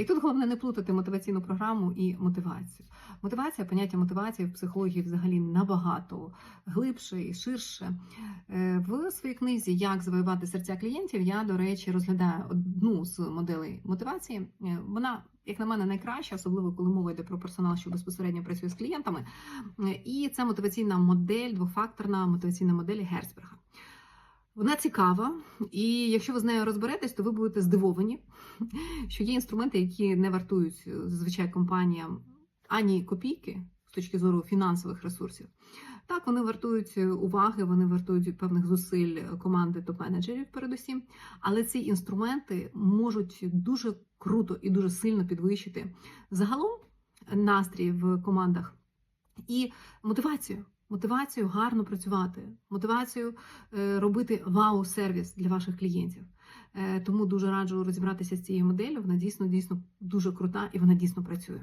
І тут головне не плутати мотиваційну програму і мотивацію. Мотивація, поняття мотивації в психології взагалі набагато глибше і ширше. Е, В своїй книзі Як завоювати серця клієнтів я, до речі, розглядаю одну з моделей мотивації. Е, Вона, як на мене, найкраща, особливо коли мова йде про персонал, що безпосередньо працює з клієнтами. Е, І це мотиваційна модель, двофакторна мотиваційна модель Герцберга. Вона цікава, і якщо ви з нею розберетесь, то ви будете здивовані, що є інструменти, які не вартують е, зазвичай компаніям ані копійки з точки зору фінансових ресурсів. Так, вони вартують е, уваги, вони вартують певних зусиль команди топ-менеджерів, передусім. Але ці інструменти можуть дуже круто і дуже сильно підвищити загалом настрій в командах і мотивацію. Мотивацію гарно працювати, мотивацію е, робити вау-сервіс для ваших клієнтів. Е, Тому дуже раджу розібратися з цією моделлю. Вона дійсно дійсно дуже крута і вона дійсно працює.